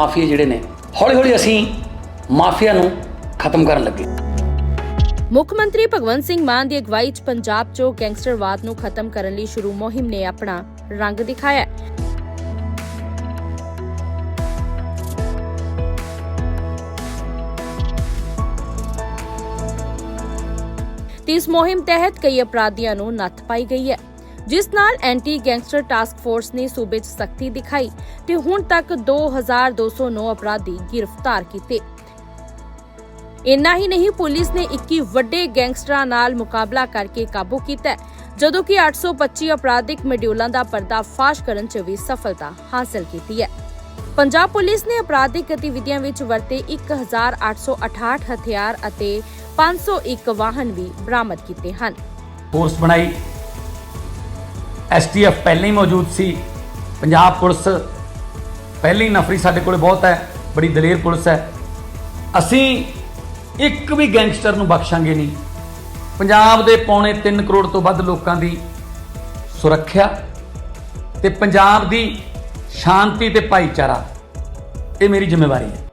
Mafia ਜਿਹੜੇ ਨੇ ਹੌਲੀ ਹੌਲੀ ਅਸੀਂ ਮਾਫੀਆ ਨੂੰ ਖਤਮ ਕਰਨ ਲੱਗੇ। ਮੁੱਖ ਮੰਤਰੀ ਭਗਵੰਤ ਸਿੰਘ ਮਾਨ ਦੀ ਅਗਵਾਈ 'ਚ ਪੰਜਾਬ 'ਚੋਂ ਗੈਂਗਸਟਰਵਾਦ ਨੂੰ ਖਤਮ ਕਰਨ ਲਈ ਸ਼ੁਰੂ ਮੁਹਿੰਮ ਨੇ ਆਪਣਾ ਰੰਗ ਦਿਖਾਇਆ। ਇਸ ਮੁਹਿੰਮ ਤਹਿਤ ਕਈ ਅਪਰਾਧੀਆਂ ਨੂੰ ਨੱਥ ਪਾਈ ਗਈ ਹੈ। ਜਿਸ ਨਾਲ ਐਂਟੀ ਗੈਂਗਸਟਰ ਟਾਸਕ ਫੋਰਸ ਨੇ ਸੂਬੇ 'ਚ ਸਖਤੀ ਦਿਖਾਈ ਤੇ ਹੁਣ ਤੱਕ 2209 ਅਪਰਾਧੀ ਗ੍ਰਿਫਤਾਰ ਕੀਤੇ। ਇੰਨਾ ਹੀ ਨਹੀਂ, ਪੁਲਿਸ ਨੇ 21 ਵੱਡੇ ਗੈਂਗਸਟਰਾਂ ਨਾਲ ਮੁਕਾਬਲਾ ਕਰਕੇ ਕਾਬੂ ਕੀਤਾ ਜਦੋਂ ਕਿ 825 ਅਪਰਾਧਿਕ ਮਡਿਊਲਾਂ ਦਾ ਪਰਦਾਫਾਸ਼ ਕਰਨ 'ਚ ਵੀ ਸਫਲਤਾ ਹਾਸਲ ਕੀਤੀ ਹੈ। ਪੰਜਾਬ ਪੁਲਿਸ ਨੇ ਅਪਰਾਧਿਕ ਗਤੀਵਿਧੀਆਂ ਵਿੱਚ ਵਰਤੇ 1868 ਹਥਿਆਰ ਅਤੇ 501 ਵਾਹਨ ਵੀ ਬਰਾਮਦ ਕੀਤੇ ਹਨ। ਫੋਰਸ ਬਣਾਈ। ਐਸਟੀਐਫ ਪਹਿਲਾਂ ਹੀ ਮੌਜੂਦ ਸੀ। ਪੰਜਾਬ ਪੁਲਿਸ ਪਹਿਲੀ ਨਫਰੀ ਸਾਡੇ ਕੋਲੇ ਬਹੁਤ ਹੈ, ਬੜੀ ਦਲੇਰ ਪੁਲਿਸ ਹੈ। ਅਸੀਂ ਇੱਕ ਵੀ ਗੈਂਗਸਟਰ ਨੂੰ ਬਖਸ਼ਾਂਗੇ ਨਹੀਂ। ਪੰਜਾਬ ਦੇ ਪੌਣੇ 3 ਕਰੋੜ ਤੋਂ ਵੱਧ ਲੋਕਾਂ ਦੀ ਸੁਰੱਖਿਆ ਤੇ ਪੰਜਾਬ ਦੀ ਸ਼ਾਂਤੀ ਤੇ ਭਾਈਚਾਰਾ, ਇਹ ਮੇਰੀ ਜ਼ਿੰਮੇਵਾਰੀ ਹੈ।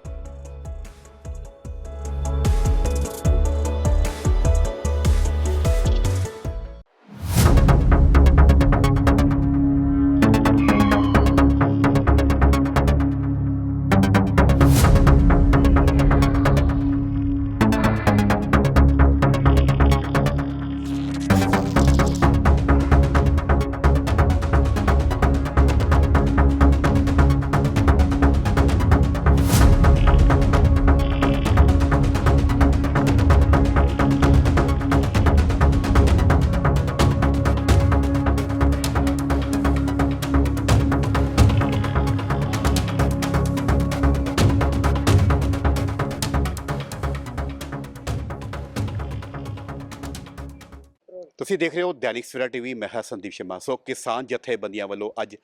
ਤੁਸੀਂ ਦੇਖ ਰਹੇ ਹੋ ਦੈਨਿਕ ਸਵੇਰਾ ਟੀਵੀ, ਮੈਂ ਹਾਂ ਸੰਦੀਪ ਸ਼ਰਮਾ। ਸੋ ਕਿਸਾਨ ਜਥੇਬੰਦੀਆਂ ਵੱਲੋਂ ਅੱਜ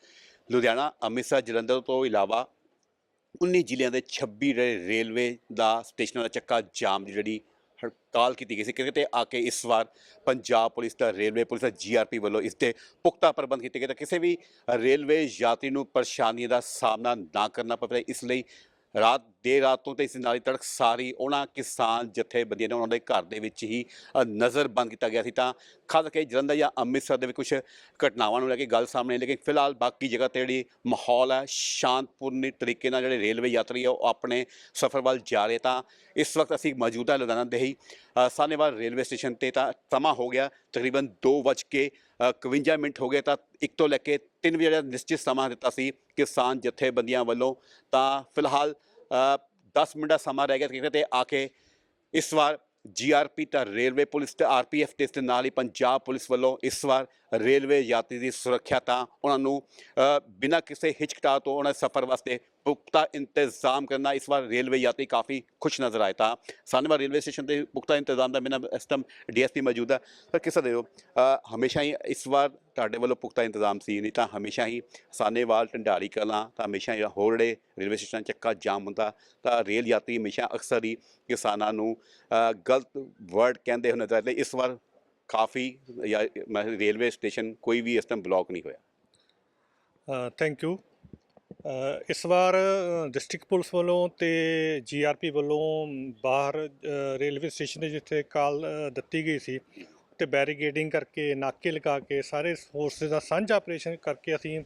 ਲੁਧਿਆਣਾ, ਅੰਮ੍ਰਿਤਸਰ, ਜਲੰਧਰ ਤੋਂ ਇਲਾਵਾ 19 ਜ਼ਿਲ੍ਹਿਆਂ ਦੇ 26 ਰੇ- ਰੇਲਵੇ ਦਾ ਸਟੇਸ਼ਨਾਂ ਦਾ ਚੱਕਾ ਜਾਮ ਦੀ ਜਿਹੜੀ ਹੜਤਾਲ ਕੀਤੀ ਗਈ ਸੀ ਕਿਤੇ ਆ ਕੇ ਇਸ ਵਾਰ ਪੰਜਾਬ ਪੁਲਿਸ ਦਾ, ਰੇਲਵੇ ਪੁਲਿਸ ਦਾ ਜੀਆਰਪੀ ਵੱਲੋਂ ਇਸ ਤੇ ਪੁਖਤਾ ਪ੍ਰਬੰਧ ਕੀਤੇ ਗਏ। ਤਾਂ ਕਿਸੇ ਵੀ ਰੇਲਵੇ ਯਾਤਰੀ ਨੂੰ ਪਰੇਸ਼ਾਨੀਆਂ ਦਾ ਸਾਹਮਣਾ ਨਾ ਕਰਨਾ ਪਵੇ, ਇਸ ਲਈ ਰਾਤ ਦੇਰ ਰਾਤ ਤੋਂ ਤੇ ਇਸ ਨਾਲ ਹੀ ਤੜਕ ਸਾਰੀ ਉਹਨਾਂ ਕਿਸਾਨ ਜਥੇਬੰਦੀਆਂ ਨੇ ਉਹਨਾਂ ਦੇ ਘਰ ਦੇ ਵਿੱਚ ਹੀ ਅ, ਨਜ਼ਰਬੰਦ ਕੀਤਾ ਗਿਆ ਸੀ। ਤਾਂ ਖਾਸ ਕਰਕੇ ਜਲੰਧਰ ਜਾਂ ਅੰਮ੍ਰਿਤਸਰ ਦੇ ਵਿੱਚ ਕੁਝ ਘਟਨਾਵਾਂ ਨੂੰ ਲੈ ਕੇ ਗੱਲ ਸਾਹਮਣੇ ਲੇਕਿਨ ਫਿਲਹਾਲ ਬਾਕੀ ਜਗ੍ਹਾ ਤੇ ਜਿਹੜੀ ਮਾਹੌਲ ਹੈ ਸ਼ਾਂਤਪੂਰਨ ਤਰੀਕੇ ਨਾਲ ਜਿਹੜੇ ਰੇਲਵੇ ਯਾਤਰੀ ਆ ਉਹ ਆਪਣੇ ਸਫ਼ਰ ਵੱਲ ਜਾ ਰਹੇ ਤਾਂ ਇਸ ਵਕਤ ਅਸੀਂ ਮੌਜੂਦਾ ਲੁਧਿਆਣਾ ਦੇ ਹੀ ਅ, ਸਾਹਨੇਵਾਲ ਰੇਲਵੇ ਸਟੇਸ਼ਨ ਤੇ ਤਾਂ ਸਮਾਂ ਹੋ ਗਿਆ ਤਕਰੀਬਨ 2:51 51 ਮਿੰਟ ਹੋ ਗਏ। ਤਾਂ ਇੱਕ ਤੋਂ ਲੈ ਕੇ 3 ਵਜੇ ਜਿਹੜਾ ਨਿਸ਼ਚਿਤ ਸਮਾਂ ਦਿੱਤਾ ਸੀ ਕਿਸਾਨ ਜਥੇਬੰਦੀਆਂ ਵੱਲੋਂ ਤਾਂ ਫਿਲਹਾਲ ਅ, 10 ਮਿੰਟ ਦਾ ਸਮਾਂ ਰਹਿ ਗਿਆ ਕਿਤੇ ਤੇ ਆ ਕੇ ਇਸ ਵਾਰ ਜੀਆਰਪੀ ਤਾਂ ਰੇਲਵੇ ਪੁਲਿਸ ਤੇ ਆਰਪੀਐਫ ਤੇ ਇਸ ਦੇ ਨਾਲ ਹੀ ਪੰਜਾਬ ਪੁਲਿਸ ਵੱਲੋਂ ਇਸ ਵਾਰ ਰੇਲਵੇ ਯਾਤਰੀ ਦੀ ਸੁਰੱਖਿਆ ਤਾਂ ਉਹਨਾਂ ਨੂੰ ਬਿਨਾਂ ਕਿਸੇ ਹਿਚਕਟਾ ਤੋਂ ਉਹਨਾਂ ਸਫ਼ਰ ਵਾਸਤੇ ਪੁਖਤਾ ਇੰਤਜ਼ਾਮ ਕਰਨਾ, ਇਸ ਵਾਰ ਰੇਲਵੇ ਯਾਤਰੀ ਕਾਫੀ ਖੁਸ਼ ਨਜ਼ਰ ਆਏ ਤਾਂ ਸਾਨੇਵਾਲ ਰੇਲਵੇ ਸਟੇਸ਼ਨ ਤੇ ਪੁਖਤਾ ਇੰਤਜ਼ਾਮ ਦਾ ਮੇਰਾ ਇਸ ਟਾਈਮ ਡੀਐਸਪੀ ਮੌਜੂਦ ਹੈ। ਤਾਂ ਕਿਸ ਤਰ੍ਹਾਂ ਦੇ ਹੋ? ਹਮੇਸ਼ਾ ਹੀ ਇਸ ਵਾਰ ਤੁਹਾਡੇ ਵੱਲੋਂ ਪੁਖਤਾ ਇੰਤਜ਼ਾਮ ਸੀ ਨਹੀਂ ਤਾਂ ਹਮੇਸ਼ਾ ਹੀ ਸਾਨੇਵਾਲ ਢੰਡਾਰੀ ਕਲਾਂ ਤਾਂ ਹਮੇਸ਼ਾ ਹੀ ਹੋਰ ਜਿਹੜੇ ਰੇਲਵੇ ਸਟੇਸ਼ਨ ਚੱਕਾ ਜਾਮ ਹੁੰਦਾ ਤਾਂ ਰੇਲ ਯਾਤਰੀ ਹਮੇਸ਼ਾ ਅਕਸਰ ਹੀ ਕਿਸਾਨਾਂ ਨੂੰ ਗਲਤ ਵਰਡ ਕਹਿੰਦੇ ਹੋਣੇ ਚਾਹੀਦੇ ਇਸ ਵਾਰ ਕਾਫੀ ਜਾਂ ਮੈਂ ਰੇਲਵੇ ਸਟੇਸ਼ਨ ਕੋਈ ਵੀ ਇਸ ਟਾਈਮ ਬਲੌਕ ਨਹੀਂ ਹੋਇਆ। ਥੈਂਕ ਯੂ ਇਸ ਵਾਰ ਡਿਸਟ੍ਰਿਕਟ ਪੁਲਿਸ ਵੱਲੋਂ ਤੇ ਜੀਆਰਪੀ ਵੱਲੋਂ ਬਾਹਰ ਰੇਲਵੇ ਸਟੇਸ਼ਨ ਦੇ ਜਿੱਥੇ ਕਾਲ ਦਿੱਤੀ ਗਈ ਸੀ ਤੇ ਬੈਰੀਗੇਡਿੰਗ ਕਰਕੇ ਨਾਕੇ ਲਗਾ ਕੇ ਸਾਰੇ ਫੋਰਸਿਸ ਦਾ ਸਾਂਝਾ ਆਪਰੇਸ਼ਨ ਕਰਕੇ ਅਸੀਂ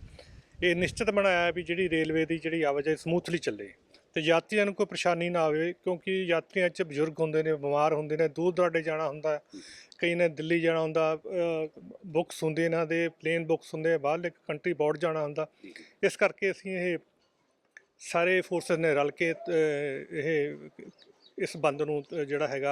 ਇਹ ਨਿਸ਼ਚਿਤ ਬਣਾਇਆ ਵੀ ਜਿਹੜੀ ਰੇਲਵੇ ਦੀ ਜਿਹੜੀ ਆਵਾਜਾਈ ਸਮੂਥਲੀ ਚੱਲੇ। ਤੇ ਯਾਤਰੀਆਂ ਨੂੰ ਕੋਈ ਪਰੇਸ਼ਾਨੀ ਨਾ ਆਵੇ ਕਿਉਂਕਿ ਯਾਤਰੀਆਂ 'ਚ ਬਜ਼ੁਰਗ ਹੁੰਦੇ ਨੇ ਬਿਮਾਰ ਹੁੰਦੇ ਨੇ ਦੂਰ ਦਰਾਡੇ ਜਾਣਾ ਹੁੰਦਾ ਕਈ ਨੇ ਦਿੱਲੀ ਜਾਣਾ ਹੁੰਦਾ ਬੁੱਕਸ ਹੁੰਦੇ ਇਹਨਾਂ ਦੇ ਪਲੇਨ ਬੁੱਕਸ ਹੁੰਦੇ ਆ, ਬਾਹਰਲੇ ਕੰਟਰੀ ਬੋਰਡ ਜਾਣਾ ਹੁੰਦਾ। ਇਸ ਕਰਕੇ ਅਸੀਂ ਇਹ ਸਾਰੇ ਫੋਰਸਸ ਨੇ ਰਲ ਕੇ ਇਹ ਇਸ ਬੰਦ ਨੂੰ ਅ, ਜਿਹੜਾ ਹੈਗਾ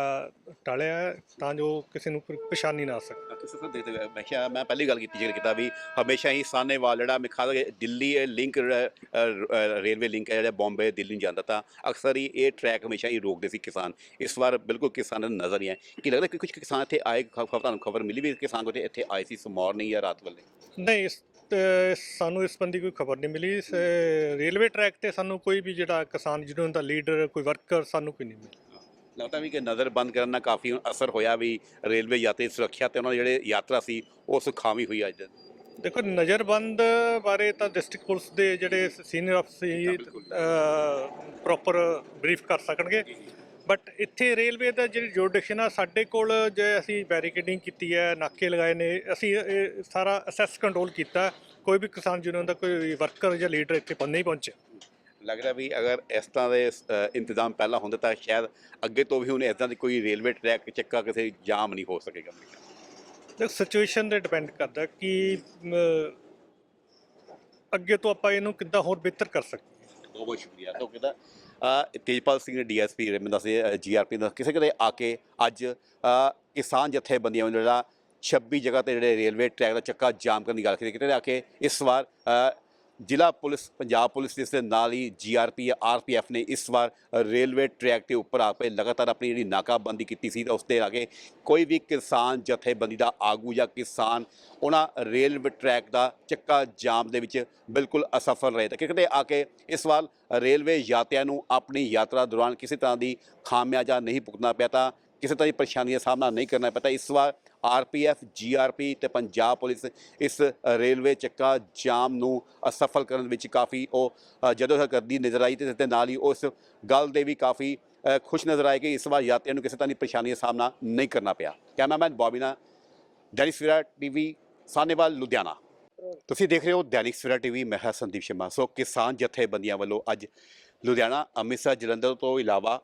ਟਾਲਿਆ ਹੈ ਤਾਂ ਜੋ ਕਿਸੇ ਨੂੰ ਕੋਈ ਪਰੇਸ਼ਾਨੀ ਨਾ ਆ ਸਕੇ। ਕਿਸੇ ਤੋਂ ਦੇਖਦੇ ਹੋਏ, ਮੈਂ ਕਿਹਾ ਮੈਂ ਪਹਿਲੀ ਗੱਲ ਕੀਤੀ ਜ਼ਿਕਰ ਕੀਤਾ ਵੀ ਹਮੇਸ਼ਾ ਹੀ ਸਾਨੇਵਾਲ ਜਿਹੜਾ ਮੈਂ ਖਾਸ ਕਰਕੇ ਦਿੱਲੀ ਇਹ ਲਿੰਕ ਰੇਲਵੇ ਲਿੰਕ ਹੈ ਜਿਹੜਾ ਬੰਬੇ ਦਿੱਲੀ ਨੂੰ ਜਾਂਦਾ ਤਾਂ ਅਕਸਰ ਹੀ ਇਹ ਟਰੈਕ ਹਮੇਸ਼ਾ ਹੀ ਰੋਕਦੇ ਸੀ ਕਿਸਾਨ। ਇਸ ਵਾਰ ਬਿਲਕੁਲ ਕਿਸਾਨਾਂ ਨੂੰ ਨਜ਼ਰ ਨਹੀਂ ਆਇਆ ਕਿ ਲੱਗਦਾ ਕਿ ਕੁਝ ਕਿਸਾਨ ਇੱਥੇ ਆਏ ਖਬਰ ਤੁਹਾਨੂੰ ਖਬਰ ਮਿਲੀ ਵੀ ਕਿਸਾਨ ਕੋਲ ਇੱਥੇ ਆਏ ਸੀ ਮਾਰਨਿੰਗ ਜਾਂ ਰਾਤ ਵੇਲੇ? ਨਹੀਂ ਇਸ ਤੇ ਸਾਨੂੰ ਇਸ ਸੰਬੰਧੀ ਕੋਈ ਖਬਰ ਨਹੀਂ ਮਿਲੀ। ਅ, ਰੇਲਵੇ ਟਰੈਕ ਤੇ ਸਾਨੂੰ ਕੋਈ ਵੀ ਜਿਹੜਾ ਕਿਸਾਨ ਯੂਨੀਅਨ ਦਾ ਲੀਡਰ ਕੋਈ ਵਰਕਰ ਸਾਨੂੰ ਕੋਈ ਨਹੀਂ ਮਿਲਿਆ। ਲੱਗਦਾ ਵੀ ਕਿ ਨਜ਼ਰ ਬੰਦ ਕਰਨ ਨਾਲ ਕਾਫੀ ਅਸਰ ਹੋਇਆ ਵੀ ਰੇਲਵੇ ਯਾਤਰੀ ਸੁਰੱਖਿਆ ਤੇ ਉਹਨਾਂ ਦੇ ਜਿਹੜੇ ਯਾਤਰਾ ਸੀ ਉਹ ਸੁਖਾਵੀ ਹੋਈ ਅੱਜ। ਦੇਖੋ ਨਜ਼ਰਬੰਦ ਬਾਰੇ ਤਾਂ ਡਿਸਟ੍ਰਿਕਟ ਪੁਲਿਸ ਦੇ ਜਿਹੜੇ ਸੀਨੀਅਰ ਅਫਸਰ ਪ੍ਰੋਪਰ ਬਰੀਫ ਕਰ ਸਕਣਗੇ। ਬਟ ਇੱਥੇ ਰੇਲਵੇ ਦਾ ਜਿਹੜੀ ਜੁਰਡਿਕਸ਼ਨ ਆ ਸਾਡੇ ਕੋਲ ਜੇ ਅਸੀਂ ਬੈਰੀਕੇਡਿੰਗ ਕੀਤੀ ਹੈ ਨਾਕੇ ਲਗਾਏ ਨੇ ਅਸੀਂ ਇਹ ਸਾਰਾ ਅਸੈਸ ਕੰਟਰੋਲ ਕੀਤਾ। ਕੋਈ ਵੀ ਕਿਸਾਨ ਯੂਨੀਅਨ ਦਾ ਕੋਈ ਵਰਕਰ ਜਾਂ ਲੀਡਰ ਇੱਥੇ ਨਹੀਂ ਪਹੁੰਚਿਆ। ਲੱਗ ਰਿਹਾ ਵੀ ਅਗਰ ਇਸ ਤਰ੍ਹਾਂ ਦੇ ਅ, ਇੰਤਜ਼ਾਮ ਪਹਿਲਾਂ ਹੁੰਦੇ ਤਾਂ ਸ਼ਾਇਦ ਅੱਗੇ ਤੋਂ ਵੀ ਹੁਣ ਇਦਾਂ ਦੀ ਕੋਈ ਰੇਲਵੇ ਟਰੈਕ ਚੱਕਾ ਕਿਸੇ ਜਾਮ ਨਹੀਂ ਹੋ ਸਕੇਗਾ। ਦੇਖ ਸਿਚੁਏਸ਼ਨ ਤੇ ਡਿਪੈਂਡ ਕਰਦਾ ਕਿ ਅਮ, ਅੱਗੇ ਤੋਂ ਆਪਾਂ ਇਹਨੂੰ ਕਿੱਦਾਂ ਹੋਰ ਬਿਹਤਰ ਕਰ ਸਕਦੇ ਬਹੁਤ ਬਹੁਤ ਸ਼ੁਕਰੀਆ। ਤੋਂ ਕਿਦਾ ਤੇਜਪਾਲ ਸਿੰਘ ਡੀਐਸਪੀ ਰਮਨ ਦੱਸੇ ਜੀਆਰਪੀ ਦਾ ਕਿਸੇ ਕਦੇ ਆ ਕੇ ਅੱਜ ਕਿਸਾਨ ਜਥੇਬੰਦੀਆਂ ਵੱਲੋਂ ਜਿਹੜਾ 26 ਜਗ੍ਹਾ ਤੇ ਜਿਹੜੇ ਰੇਲਵੇ ਟਰੈਕ ਦਾ ਚੱਕਾ ਜਾਮ ਕਰਨ ਦੀ ਗੱਲ ਕੀਤੀ, ਕਿਤੇ ਆ ਕੇ ਇਸ ਵਾਰ ਜ਼ਿਲ੍ਹਾ ਪੁਲਿਸ, ਪੰਜਾਬ ਪੁਲਿਸ ਇਸ ਦੇ ਨਾਲ ਹੀ ਜੀਆਰਪੀ ਆਰਪੀਐਫ ਨੇ ਇਸ ਵਾਰ ਰੇਲਵੇ ਟਰੈਕ ਦੇ ਉੱਪਰ ਆ ਕੇ ਲਗਾਤਾਰ ਆਪਣੀ ਜਿਹੜੀ ਨਾਕਾਬੰਦੀ ਕੀਤੀ ਸੀ ਤਾਂ ਉਸ ਦੇ ਲਾਗੇ ਕੋਈ ਵੀ ਕਿਸਾਨ ਜਥੇਬੰਦੀ ਦਾ ਆਗੂ ਜਾਂ ਕਿਸਾਨ, ਉਹਨਾਂ ਰੇਲਵੇ ਟਰੈਕ ਦਾ ਚੱਕਾ ਜਾਮ ਦੇ ਵਿੱਚ ਬਿਲਕੁਲ ਅਸਫਲ ਰਹੇ ਤਾਂ ਕਿਉਂਕਿ ਆ ਕੇ ਇਸ ਵਾਰ ਰੇਲਵੇ ਯਾਤਰੀਆਂ ਨੂੰ ਆਪਣੀ ਯਾਤਰਾ ਦੌਰਾਨ ਕਿਸੇ ਤਰ੍ਹਾਂ ਦੀ ਖਾਮਿਆਜਾ ਨਹੀਂ ਭੁਗਤਣਾ ਪਿਆ ਤਾਂ ਕਿਸੇ ਤਰ੍ਹਾਂ ਦੀ ਪਰੇਸ਼ਾਨੀ ਦਾ ਸਾਹਮਣਾ ਨਹੀਂ ਕਰਨਾ ਪਿਆ ਇਸ ਵਾਰ ਆਰਪੀਐਫ ਜੀਆਰਪੀ ਤੇ ਪੰਜਾਬ ਪੁਲਿਸ ਇਸ ਰੇਲਵੇ ਚੱਕਾ ਜਾਮ ਨੂੰ ਅਸਫਲ ਕਰਨ ਵਿੱਚ ਕਾਫੀ ਉਹ ਜਦੋਂ ਕਰਦੀ ਨਜ਼ਰ ਆਈ ਤੇ ਇਸ ਦੇ ਨਾਲ ਹੀ ਉਸ ਗੱਲ ਦੇ ਵੀ ਕਾਫੀ ਖੁਸ਼ ਨਜ਼ਰ ਆਏ ਕਿ ਇਸ ਵਾਰ ਯਾਤਰੀਆਂ ਨੂੰ ਕਿਸੇ ਤਰ੍ਹਾਂ ਦੀ ਪਰੇਸ਼ਾਨੀ ਦਾ ਸਾਹਮਣਾ ਨਹੀਂ ਕਰਨਾ ਪਿਆ। Cameraman Bobina Dainik Savera TV, Sanewal, Ludhiana. ਤੁਸੀਂ ਦੇਖ ਰਹੇ ਹੋ ਦੈਨਿਕ ਸਵੇਰਾ ਟੀਵੀ, ਮੈਂ ਹਾਂ ਸੰਦੀਪ ਸ਼ਰਮਾ। ਸੋ ਕਿਸਾਨ ਜਥੇਬੰਦੀਆਂ ਵੱਲੋਂ ਅੱਜ ਲੁਧਿਆਣਾ, ਅੰਮ੍ਰਿਤਸਰ, ਜਲੰਧਰ ਤੋਂ ਇਲਾਵਾ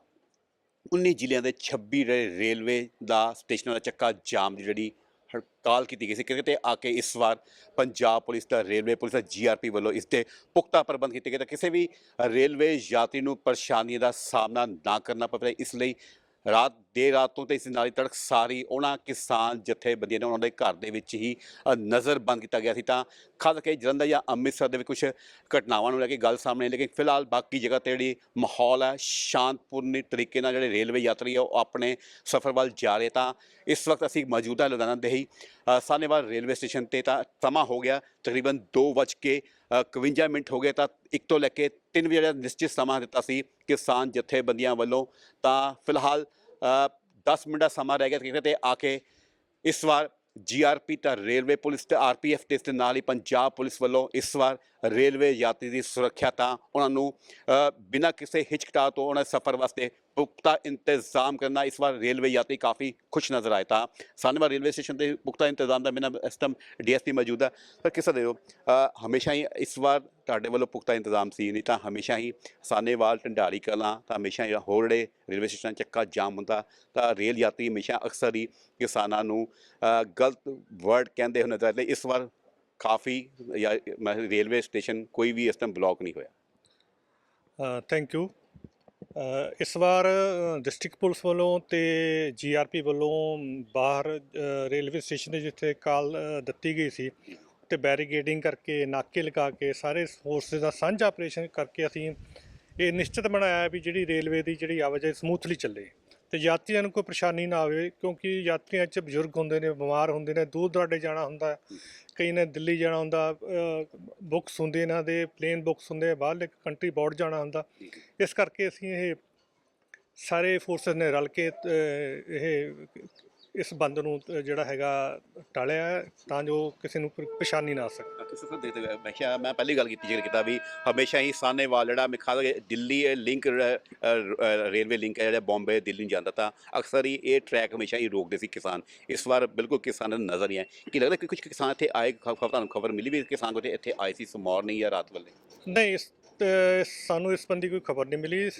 19 ਜ਼ਿਲ੍ਹਿਆਂ ਦੇ 26 ਰੇ- ਰੇਲਵੇ ਦਾ ਸਟੇਸ਼ਨਾਂ ਦਾ ਚੱਕਾ ਜਾਮ ਦੀ ਜਿਹੜੀ ਹੜਤਾਲ ਕੀਤੀ ਗਈ ਸੀ। ਕਿਤੇ ਆ ਕੇ ਇਸ ਵਾਰ ਪੰਜਾਬ ਪੁਲਿਸ ਦਾ, ਰੇਲਵੇ ਪੁਲਿਸ ਦਾ ਜੀਆਰਪੀ ਵੱਲੋਂ ਇਸ ਤੇ ਪੁਖਤਾ ਪ੍ਰਬੰਧ ਕੀਤੇ ਗਏ। ਤਾਂ ਕਿਸੇ ਵੀ ਰੇਲਵੇ ਯਾਤਰੀ ਨੂੰ ਪਰੇਸ਼ਾਨੀ ਦਾ ਸਾਹਮਣਾ ਨਾ ਕਰਨਾ ਪਵੇ, ਇਸ ਲਈ ਰਾਤ ਦੇਰ ਰਾਤ ਤੋਂ ਤੇ ਇਸ ਨਾਲ ਹੀ ਤੜਕ ਸਾਰੀ ਉਹਨਾਂ ਕਿਸਾਨ ਜਥੇਬੰਦੀਆਂ ਨੇ ਉਹਨਾਂ ਦੇ ਘਰ ਦੇ ਵਿੱਚ ਹੀ ਨਜ਼ਰਬੰਦ ਕੀਤਾ ਗਿਆ ਸੀ। ਤਾਂ ਖਾਸ ਕਰਕੇ ਜਲੰਧਰ ਜਾਂ ਅੰਮ੍ਰਿਤਸਰ ਦੇ ਵਿੱਚ ਕੁਝ ਘਟਨਾਵਾਂ ਨੂੰ ਲੈ ਕੇ ਗੱਲ ਸਾਹਮਣੇ ਲੇਕਿਨ ਫਿਲਹਾਲ ਬਾਕੀ ਜਗ੍ਹਾ ਤੇ ਜਿਹੜੀ ਮਾਹੌਲ ਹੈ, ਸ਼ਾਂਤਪੂਰਨ ਤਰੀਕੇ ਨਾਲ ਜਿਹੜੇ ਰੇਲਵੇ ਯਾਤਰੀ ਆ, ਉਹ ਆਪਣੇ ਸਫ਼ਰ ਵੱਲ ਜਾ ਰਹੇ ਤਾਂ ਇਸ ਵਕਤ ਅਸੀਂ ਮੌਜੂਦਾ ਲੁਧਿਆਣਾ ਦੇ ਹੀ ਸਾਹਨੇਵਾਲ ਰੇਲਵੇ ਸਟੇਸ਼ਨ ਤੇ ਤਾਂ ਸਮਾਂ ਹੋ ਗਿਆ ਤਕਰੀਬਨ 2:51 ਮਿੰਟ ਹੋ ਗਏ ਤਾਂ ਇੱਕ ਤੋਂ ਲੈ ਕੇ 3 ਵਜੇ ਦਾ ਨਿਸ਼ਚਿਤ ਸਮਾਂ ਦਿੱਤਾ ਸੀ ਕਿਸਾਨ ਜਥੇਬੰਦੀਆਂ ਵੱਲੋਂ। ਤਾਂ ਫਿਲਹਾਲ ਅ, 10 ਮਿੰਟ ਦਾ ਸਮਾਂ ਰਹਿ ਗਿਆ ਕਿਤੇ ਤੇ ਆ ਕੇ ਇਸ ਵਾਰ ਜੀਆਰਪੀ ਤਾਂ ਰੇਲਵੇ ਪੁਲਿਸ ਤੇ ਆਰਪੀਐਫ ਤੇ ਇਸ ਦੇ ਨਾਲ ਹੀ ਪੰਜਾਬ ਪੁਲਿਸ ਵੱਲੋਂ ਇਸ ਵਾਰ ਰੇਲਵੇ ਯਾਤਰੀ ਦੀ ਸੁਰੱਖਿਆ ਤਾਂ ਉਹਨਾਂ ਨੂੰ ਬਿਨਾਂ ਕਿਸੇ ਹਿਚਕਟਾ ਤੋਂ ਉਹਨਾਂ ਸਫ਼ਰ ਵਾਸਤੇ ਪੁਖਤਾ ਇੰਤਜ਼ਾਮ ਕਰਨਾ ਇਸ ਵਾਰ ਰੇਲਵੇ ਯਾਤਰੀ ਕਾਫੀ ਖੁਸ਼ ਨਜ਼ਰ ਆਏ ਤਾਂ ਸਾਨੇਵਾਲ ਰੇਲਵੇ ਸਟੇਸ਼ਨ ਤੇ ਪੁਖਤਾ ਇੰਤਜ਼ਾਮ ਦਾ ਮੇਰਾ ਇਸ ਟਾਈਮ ਡੀਐਸਪੀ ਮੌਜੂਦ ਹੈ। ਪਰ ਕਿਸੇ ਦੇ ਹੋ ਹਮੇਸ਼ਾ ਹੀ ਇਸ ਵਾਰ ਤੁਹਾਡੇ ਵੱਲੋਂ ਪੁਖਤਾ ਇੰਤਜ਼ਾਮ ਸੀ ਨਹੀਂ ਤਾਂ ਹਮੇਸ਼ਾ ਹੀ ਸਾਨੇਵਾਲ ਢੰਡਾਰੀ ਕਲਾਂ ਤਾਂ ਹਮੇਸ਼ਾ ਹੀ ਹੋਰ ਜਿਹੜੇ ਰੇਲਵੇ ਸਟੇਸ਼ਨ ਚੱਕਾ ਜਾਮ ਹੁੰਦਾ ਤਾਂ ਰੇਲ ਯਾਤਰੀ ਹਮੇਸ਼ਾ ਅਕਸਰ ਹੀ ਕਿਸਾਨਾਂ ਨੂੰ ਗਲਤ ਵਰਡ ਕਹਿੰਦੇ ਹੋਏ ਨਜ਼ਰ ਆਏ ਇਸ ਵਾਰ ਕਾਫੀ ਜਾਂ ਮੈਂ ਰੇਲਵੇ ਸਟੇਸ਼ਨ ਕੋਈ ਵੀ ਇਸ ਟਾਈਮ ਬਲੌਕ ਨਹੀਂ ਹੋਇਆ। ਥੈਂਕ ਯੂ ਇਸ ਵਾਰ ਡਿਸਟ੍ਰਿਕਟ ਪੁਲਿਸ ਵੱਲੋਂ ਤੇ ਜੀਆਰਪੀ ਵੱਲੋਂ ਬਾਹਰ ਰੇਲਵੇ ਸਟੇਸ਼ਨ ਦੇ ਜਿੱਥੇ ਕਾਲ ਦਿੱਤੀ ਗਈ ਸੀ ਤੇ ਬੈਰੀਗੇਡਿੰਗ ਕਰਕੇ ਨਾਕੇ ਲਗਾ ਕੇ ਸਾਰੇ ਫੋਰਸਿਸ ਦਾ ਸਾਂਝਾ ਆਪਰੇਸ਼ਨ ਕਰਕੇ ਅਸੀਂ ਇਹ ਨਿਸ਼ਚਿਤ ਬਣਾਇਆ ਵੀ ਜਿਹੜੀ ਰੇਲਵੇ ਦੀ ਜਿਹੜੀ ਆਵਾਜਾਈ ਸਮੂਥਲੀ ਚੱਲੇ। ਤੇ ਯਾਤਰੀਆਂ ਨੂੰ ਕੋਈ ਪਰੇਸ਼ਾਨੀ ਨਾ ਆਵੇ, ਕਿਉਂਕਿ ਯਾਤਰੀਆਂ 'ਚ ਬਜ਼ੁਰਗ ਹੁੰਦੇ ਨੇ, ਬਿਮਾਰ ਹੁੰਦੇ ਨੇ, ਦੂਰ ਦਰਾਡੇ ਜਾਣਾ ਹੁੰਦਾ ਕਈ ਨੇ ਦਿੱਲੀ ਜਾਣਾ ਹੁੰਦਾ ਬੁੱਕਸ ਹੁੰਦੇ ਇਹਨਾਂ ਦੇ, ਪਲੇਨ ਬੁੱਕਸ ਹੁੰਦੇ ਬਾਹਰਲੇ ਕੰਟਰੀ ਬੋਰਡ ਜਾਣਾ ਹੁੰਦਾ। ਇਸ ਕਰਕੇ ਅਸੀਂ ਇਹ ਸਾਰੇ ਫੋਰਸਸ ਨੇ ਰਲ ਕੇ ਇਹ ਇਸ ਬੰਦ ਨੂੰ ਜਿਹੜਾ ਹੈਗਾ ਟਾਲਿਆ ਤਾਂ ਜੋ ਕਿਸੇ ਨੂੰ ਕੋਈ ਪਰੇਸ਼ਾਨੀ ਨਾ ਆ ਸਕੇ। ਕਿਸੇ ਤੋਂ ਦੇਖਦੇ ਹੋਏ ਮੈਂ ਕਿਹਾ ਮੈਂ ਪਹਿਲੀ ਗੱਲ ਕੀਤੀ ਜ਼ਿਕਰ ਕੀਤਾ ਵੀ ਹਮੇਸ਼ਾ ਹੀ ਸਾਨੇਵਾਲ ਜਿਹੜਾ ਮੈਂ ਖਾਸ ਕਰਕੇ ਦਿੱਲੀ ਲਿੰਕ ਰੇਲਵੇ ਲਿੰਕ ਹੈ ਜਿਹੜਾ ਬੰਬੇ ਦਿੱਲੀ ਨੂੰ ਜਾਂਦਾ ਤਾਂ ਅਕਸਰ ਹੀ ਇਹ ਟਰੈਕ ਹਮੇਸ਼ਾ ਹੀ ਰੋਕਦੇ ਸੀ ਕਿਸਾਨ। ਇਸ ਵਾਰ ਬਿਲਕੁਲ ਕਿਸਾਨਾਂ ਨੂੰ ਨਜ਼ਰ ਨਹੀਂ ਆਇਆ। ਕਿ ਲੱਗਦਾ ਕਿ ਕੁਝ ਕਿਸਾਨ ਇੱਥੇ ਆਏ ਖ- ਖ- ਤੁਹਾਨੂੰ ਖਬਰ ਮਿਲੀ ਵੀ ਕਿਸਾਨ ਕੋਲ ਇੱਥੇ ਆਏ ਸੀ ਮਾਰਨਿੰਗ ਜਾਂ ਰਾਤ ਵੇਲੇ? ਨਹੀਂ ਇਸ ਸਾਨੂੰ ਇਸ ਸੰਬੰਧੀ ਕੋਈ ਖਬਰ ਨਹੀਂ ਮਿਲੀ। ਅ,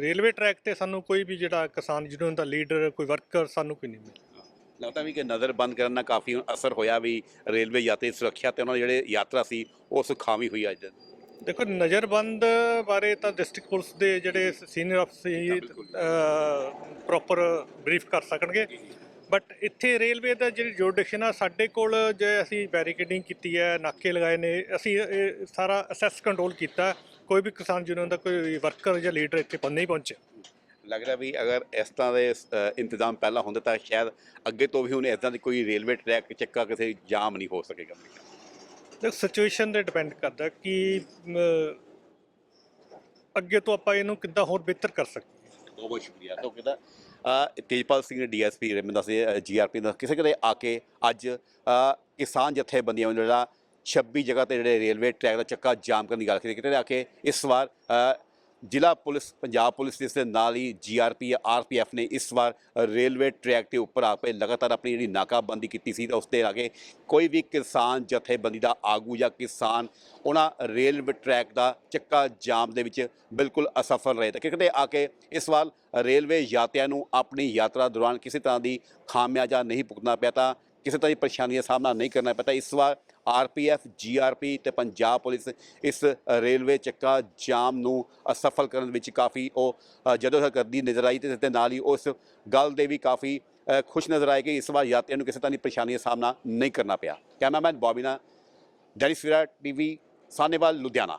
ਰੇਲਵੇ ਟਰੈਕ ਤੇ ਸਾਨੂੰ ਕੋਈ ਵੀ ਜਿਹੜਾ ਕਿਸਾਨ ਯੂਨੀਅਨ ਦਾ ਲੀਡਰ ਕੋਈ ਵਰਕਰ ਸਾਨੂੰ ਕੋਈ ਨਹੀਂ ਮਿਲਿਆ। ਲੱਗਦਾ ਵੀ ਕਿ ਨਜ਼ਰ ਬੰਦ ਕਰਨ ਨਾਲ ਕਾਫੀ ਅਸਰ ਹੋਇਆ ਵੀ ਰੇਲਵੇ ਯਾਤਰੀ ਸੁਰੱਖਿਆ ਤੇ ਉਹਨਾਂ ਦੀ ਜਿਹੜੇ ਯਾਤਰਾ ਸੀ ਉਹ ਸੁਖਾਵੀ ਹੋਈ ਅੱਜ। ਦੇਖੋ ਨਜ਼ਰਬੰਦ ਬਾਰੇ ਤਾਂ ਡਿਸਟ੍ਰਿਕਟ ਪੁਲਿਸ ਦੇ ਜਿਹੜੇ ਸੀਨੀਅਰ ਅਫਸਰ ਪ੍ਰੋਪਰ ਬਰੀਫ ਕਰ ਸਕਣਗੇ। ਬਟ ਇੱਥੇ ਰੇਲਵੇ ਦਾ ਜਿਹੜੀ ਜੁਰਡਿਕਸ਼ਨ ਆ ਸਾਡੇ ਕੋਲ ਜੇ ਅਸੀਂ ਬੈਰੀਕੇਡਿੰਗ ਕੀਤੀ ਹੈ ਨਾਕੇ ਲਗਾਏ ਨੇ ਅਸੀਂ ਇਹ ਸਾਰਾ ਅਸੈਸ ਕੰਟਰੋਲ ਕੀਤਾ। ਕੋਈ ਵੀ ਕਿਸਾਨ ਯੂਨੀਅਨ ਦਾ ਕੋਈ ਵਰਕਰ ਜਾਂ ਲੀਡਰ ਇੱਥੇ ਪਹੁੰ- ਨਹੀਂ ਪਹੁੰਚਿਆ ਲੱਗ ਰਿਹਾ ਵੀ ਅਗਰ ਇਸ ਤਰ੍ਹਾਂ ਦੇ ਅ, ਇੰਤਜ਼ਾਮ ਪਹਿਲਾਂ ਹੁੰਦੇ ਤਾਂ ਸ਼ਾਇਦ ਅੱਗੇ ਤੋਂ ਵੀ ਹੁਣ ਇਦਾਂ ਦੀ ਕੋਈ ਰੇਲਵੇ ਟਰੈਕ ਚੱਕਾ ਕਿਸੇ ਜਾਮ ਨਹੀਂ ਹੋ ਸਕੇਗਾ। ਦੇਖ ਸਿਚੁਏਸ਼ਨ ਤੇ ਡਿਪੈਂਡ ਕਰਦਾ ਕਿ ਅੱਗੇ ਤੋਂ ਆਪਾਂ ਇਹਨੂੰ ਕਿੱਦਾਂ ਹੋਰ ਬਿਹਤਰ ਕਰ ਸਕਦੇ ਬਹੁਤ ਬਹੁਤ ਸ਼ੁਕਰੀਆ। ਤੋਂ ਕਿਦਾ ਤੇਜਪਾਲ ਸਿੰਘ ਡੀਐਸਪੀ ਰਮਿੰਦਰ ਸਿੰਘ ਜੀਆਰਪੀ ਦਾ ਕਿਸੇ ਕਿਤੇ ਆ ਕੇ ਅੱਜ ਕਿਸਾਨ ਜਥੇਬੰਦੀਆਂ ਨੂੰ ਜਿਹੜਾ 26 ਜਗ੍ਹਾ ਤੇ ਜਿਹੜੇ ਰੇਲਵੇ ਟਰੈਕ ਦਾ ਚੱਕਾ ਜਾਮ ਕਰਨ ਦੀ ਗੱਲ ਕੀਤੀ, ਕਿਤੇ ਆ ਕੇ ਇਸ ਵਾਰ ਜ਼ਿਲ੍ਹਾ ਪੁਲਿਸ, ਪੰਜਾਬ ਪੁਲਿਸ ਇਸ ਦੇ ਨਾਲ ਹੀ ਜੀਆਰਪੀ ਆਰਪੀਐਫ ਨੇ ਇਸ ਵਾਰ ਰੇਲਵੇ ਟਰੈਕ ਦੇ ਉੱਪਰ ਆ ਕੇ ਲਗਾਤਾਰ ਆਪਣੀ ਜਿਹੜੀ ਨਾਕਾਬੰਦੀ ਕੀਤੀ ਸੀ ਤਾਂ ਉਸ ਤੇ ਅੱਗੇ ਕੋਈ ਵੀ ਕਿਸਾਨ ਜਥੇਬੰਦੀ ਦਾ ਆਗੂ ਜਾਂ ਕਿਸਾਨ, ਉਹਨਾਂ ਰੇਲਵੇ ਟਰੈਕ ਦਾ ਚੱਕਾ ਜਾਮ ਦੇ ਵਿੱਚ ਬਿਲਕੁਲ ਅਸਫਲ ਰਹੇ। ਤਾਂ ਕਿਉਂਕਿ ਆ ਕੇ ਇਸ ਵਾਰ ਰੇਲਵੇ ਯਾਤਰੀਆਂ ਨੂੰ ਆਪਣੀ ਯਾਤਰਾ ਦੌਰਾਨ ਕਿਸੇ ਤਰ੍ਹਾਂ ਦੀ ਖਾਮਿਆਜਾ ਨਹੀਂ ਭੁਗਤਣਾ ਪਿਆ ਤਾਂ ਕਿਸੇ ਤਰ੍ਹਾਂ ਦੀ ਪਰੇਸ਼ਾਨੀ ਦਾ ਸਾਹਮਣਾ ਨਹੀਂ ਕਰਨਾ ਪਿਆ ਤਾਂ ਇਸ ਵਾਰ ਆਰਪੀਐਫ ਜੀਆਰਪੀ ਤੇ ਪੰਜਾਬ ਪੁਲਿਸ ਇਸ ਰੇਲਵੇ ਚੱਕਾ ਜਾਮ ਨੂੰ ਅਸਫਲ ਕਰਨ ਵਿੱਚ ਕਾਫੀ ਉਹ ਜਦੋਂ ਕਰਦੀ ਨਜ਼ਰ ਆਈ ਤੇ ਨਾਲ ਹੀ ਉਸ ਗੱਲ ਦੇ ਵੀ ਕਾਫੀ ਖੁਸ਼ ਨਜ਼ਰ ਆਏ ਕਿ ਇਸ ਵਾਰ ਯਾਤਰੀਆਂ ਨੂੰ ਕਿਸੇ ਤਰ੍ਹਾਂ ਦੀ ਪਰੇਸ਼ਾਨੀ ਦਾ ਸਾਹਮਣਾ ਨਹੀਂ ਕਰਨਾ ਪਿਆ। Cameraman Bobina Dainik Savera TV Sanewal, Ludhiana.